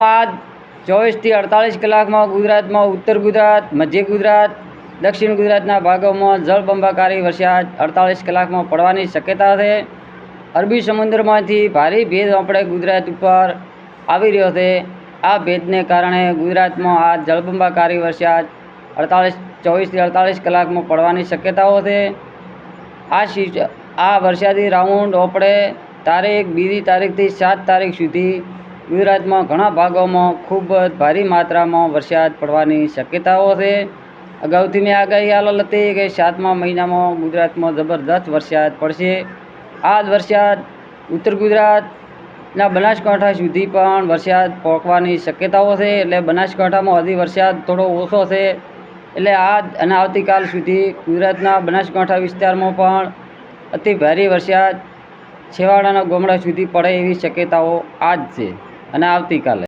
આજ ચોવીસથી અડતાલીસ કલાકમાં ગુજરાતમાં ઉત્તર ગુજરાત, મધ્ય ગુજરાત, દક્ષિણ ગુજરાતના ભાગોમાં જળબંબાકારી વરસાદ અડતાલીસ કલાકમાં પડવાની શક્યતા છે. અરબી સમુદ્રમાંથી ભારે ભેજ આપણે ગુજરાત ઉપર આવી રહ્યો છે. આ ભેદને કારણે ગુજરાતમાં આ જળબંબાકારી વરસાદ અડતાલીસ, ચોવીસથી અડતાલીસ કલાકમાં પડવાની શક્યતાઓ છે. આ આ વરસાદી રાઉન્ડ આપણે તારીખ બીજી તારીખથી સાત તારીખ સુધી ગુજરાતમાં ઘણા ભાગોમાં ખૂબ જ ભારે માત્રામાં વરસાદ પડવાની શક્યતાઓ છે. અગાઉથી મેં આગાહી આલેલ હતી કે સાતમા મહિનામાં ગુજરાતમાં જબરદસ્ત વરસાદ પડશે. આ જ વરસાદ ઉત્તર ગુજરાતના બનાસકાંઠા સુધી પણ વરસાદ પહોંચવાની શક્યતાઓ છે. એટલે બનાસકાંઠામાં હજી વરસાદ થોડો ઓછો છે. એટલે આજ અને આવતીકાલ સુધી ગુજરાતના બનાસકાંઠા વિસ્તારમાં પણ અતિ ભારે વરસાદ છેવાડાના ગામડા સુધી પડે એવી શક્યતાઓ આજ છે. અને આવતીકાલે.